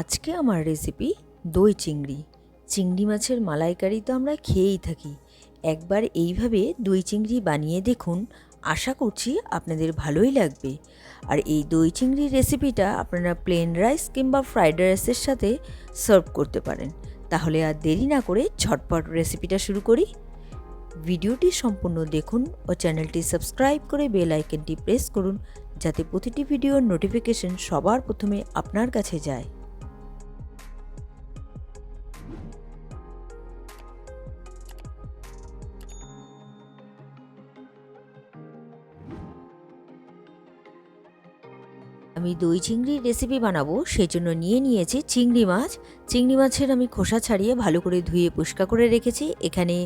আজকে আমার রেসিপি দই চিংড়ি। চিংড়ি মাছের মালাইকারি তো আমরা খেয়েই থাকি। একবার এইভাবে দই চিংড়ি বানিয়ে দেখুন, আশা করছি আপনাদের ভালোই লাগবে। আর এই দই চিংড়ির রেসিপিটা আপনারা প্লেন রাইস কিংবা ফ্রাইড রাইসের সাথে সার্ভ করতে পারেন। তাহলে আর দেরি না করে ঝটপট রেসিপিটা শুরু করি। ভিডিওটি সম্পূর্ণ দেখুন ও চ্যানেলটি সাবস্ক্রাইব করে বেল আইকনটি প্রেস করুন, যাতে প্রতিটি ভিডিওর নোটিফিকেশন সবার প্রথমে আপনার কাছে যায়। আমি দই চিংড়ির রেসিপি বানাবো সেই জন্য নিয়ে নিয়েছি চিংড়ি মাছ। চিংড়ি মাছের আমি খোসা ছাড়িয়ে ভালো করে ধুয়ে পরিষ্কার করে রেখেছি। এখানে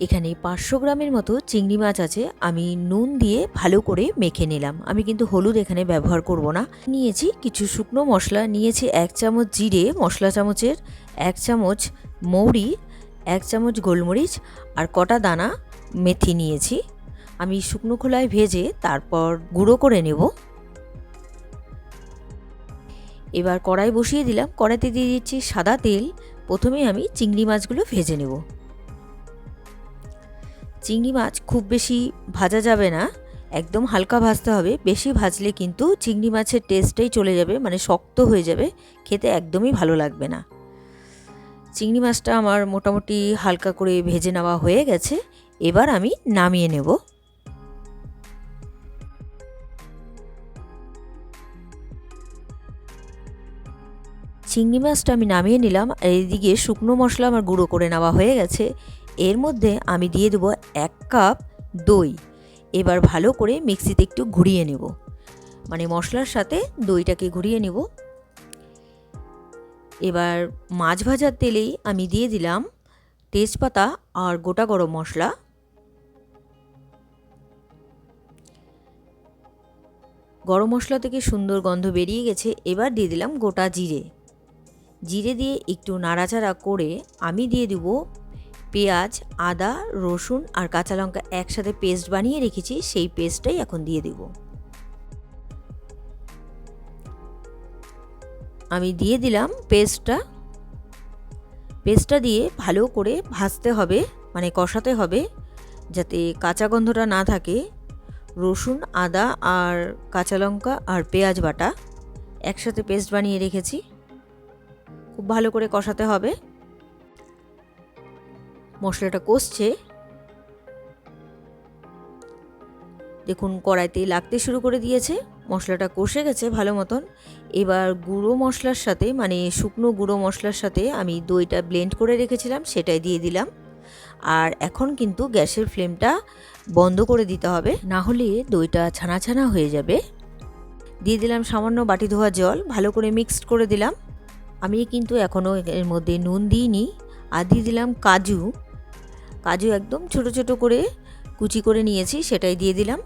এখানে পাঁচশো গ্রামের মতো চিংড়ি মাছ আছে। আমি নুন দিয়ে ভালো করে মেখে নিলাম। আমি কিন্তু হলুদ এখানে ব্যবহার করব না। নিয়েছি কিছু শুকনো মশলা। নিয়েছি এক চামচ জিরে মশলা চামচের, এক চামচ মৌরি, এক চামচ গোলমরিচ আর কটা দানা মেথি নিয়েছি। আমি শুকনো খোলায় ভেজে তারপর গুঁড়ো করে নেব। এবার কড়াই বসিয়ে দিলাম। কড়াইতে দিয়ে দিচ্ছি সাদা তেল। প্রথমে আমি চিংড়ি মাছগুলো ভেজে নেব। চিংড়ি মাছ খুব বেশি ভাজা যাবে না। একদম হালকা ভাজতে হবে। বেশি ভাজলে কিন্তু চিংড়ি মাছের টেস্টটাই চলে যাবে মানে শক্ত হয়ে যাবে। খেতে একদমই ভালো লাগবে না। চিংড়ি মাছটা আমার মোটামুটি হালকা করে ভেজে নেওয়া হয়ে গেছে। এবার আমি নামিয়ে নেব। চিংড়ি মাছটা আমি নামিয়ে নিলাম, আর এদিকে শুকনো মশলা আমার গুঁড়ো করে নেওয়া হয়ে গেছে। এর মধ্যে আমি দিয়ে দেবো এক কাপ দই। এবার ভালো করে মিক্সিতে একটু ঘুরিয়ে নেব। মানে মশলার সাথে দইটাকে ঘুরিয়ে নেব। এবার মাছ ভাজার তেলেই আমি দিয়ে দিলাম তেজপাতা আর গোটা গরম মশলা। গরম মশলা থেকে সুন্দর গন্ধ বেরিয়ে গেছে। এবার দিয়ে দিলাম গোটা জিরে। জিরে দিয়ে একটু নাড়াচাড়া করে আমি দিয়ে দেবো পেঁয়াজ, আদা, রসুন আর কাঁচা লঙ্কা একসাথে পেস্ট বানিয়ে রেখেছি, সেই পেস্টটাই এখন দিয়ে দেব। আমি দিয়ে দিলাম পেস্টটা। পেস্টটা দিয়ে ভালো করে ভাজতে হবে মানে কষাতে হবে, যাতে কাঁচা গন্ধটা না থাকে। রসুন, আদা আর কাঁচা লঙ্কা আর পেঁয়াজ বাটা একসাথে পেস্ট বানিয়ে রেখেছি। খুব ভালো করে কষাতে হবে। মশলাটা কষছে। দেখুন কড়াইতে লাগতে শুরু করে দিয়েছে। মশলাটা কষে গেছে ভালো মতন। এবার গুঁড়ো মশলার সাথে মানে শুকনো গুঁড়ো মশলার সাথে আমি দইটা ব্লেন্ড করে রেখেছিলাম, সেটাই দিয়ে দিলাম। আর এখন কিন্তু গ্যাসের ফ্লেমটা বন্ধ করে দিতে হবে। না হলে দইটা ছানা ছানা হয়ে যাবে। দিয়ে দিলাম সামান্য বাটি ধোয়া জল, ভালো করে মিক্সড করে দিলাম। আমি কিন্তু এখনও এর মধ্যে নুন দিইনি। আর দিয়ে দিলাম কাজু। কাজু একদম ছোট ছোট করে কুচি করে নিয়েছি, সেটাই দিয়ে দিলাম।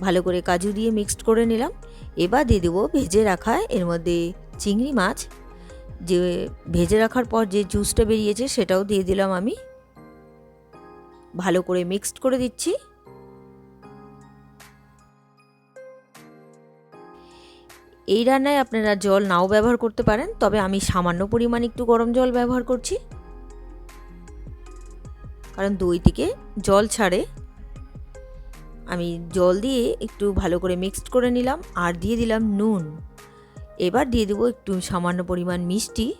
ভালো করে কাজু দিয়ে মিক্সড করে নিলাম। এবার দিয়ে দেবো ভেজে রাখা এর মধ্যে চিংড়ি মাছ। যে ভেজে রাখার পর যে জুসটা বেরিয়েছে, সেটাও দিয়ে দিলাম আমি। ভালো করে মিক্সড করে দিচ্ছি। এই রান্নায় আপনারা জল নাও ব্যবহার করতে পারেন, তবে আমি সামান্য পরিমাণ একটু গরম জল ব্যবহার করছি। কারণ দই থেকে জল ছাড়ে। আমি জল দিয়ে একটু ভালো করে মিক্সড করে নিলাম আর দিয়ে দিলাম নুন। এবার দিয়ে দেবো একটু সামান্য পরিমাণ মিষ্টি।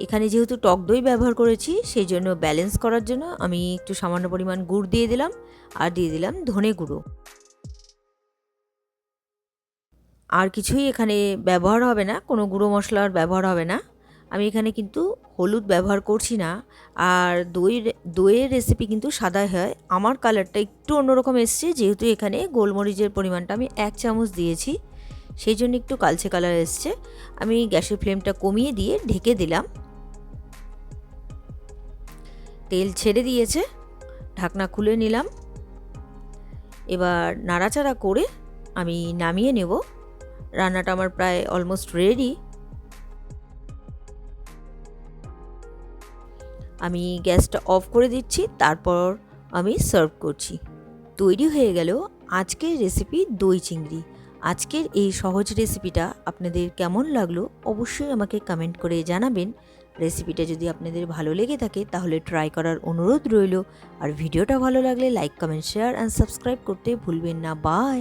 এখানে যেহেতু টক দই ব্যবহার করেছি, সেই জন্য ব্যালেন্স করার জন্য আমি একটু সামান্য পরিমাণ গুড় দিয়ে দিলাম। আর দিয়ে দিলাম ধনে গুঁড়ো। আর কিছুই এখানে ব্যবহার হবে না, কোনো গুঁড়ো মশলার ব্যবহার হবে না। আমি এখানে কিন্তু হলুদ ব্যবহার করছি না, আর দই দইয়ের রেসিপি কিন্তু সাদা হয়। আমার কালারটা একটু অন্যরকম এসছে, যেহেতু এখানে গোলমরিচের পরিমাণটা আমি এক চামচ দিয়েছি, সেই জন্য একটু কালচে কালার এসছে। আমি গ্যাসের ফ্লেমটা কমিয়ে দিয়ে ঢেকে দিলাম। তেল ছেড়ে দিয়েছে, ঢাকনা খুলে নিলাম। এবার নাড়াচাড়া করে আমি নামিয়ে নেব। রান্নাটা আমার প্রায় অলমোস্ট রেডি আমি গ্যাসটা অফ করে দিচ্ছি, তারপর আমি সার্ভ করছি। তৈরি হয়ে গেল আজকের রেসিপি দই চিংড়ি। আজকের এই সহজ রেসিপিটা আপনাদের কেমন লাগল অবশ্যই আমাকে কমেন্ট করে জানাবেন। রেসিপিটা যদি আপনাদের ভালো লেগে থাকে তাহলে ট্রাই করার অনুরোধ রইল। আর ভিডিওটা ভালো লাগলে like comment share and subscribe করতে ভুলবেন না। বাই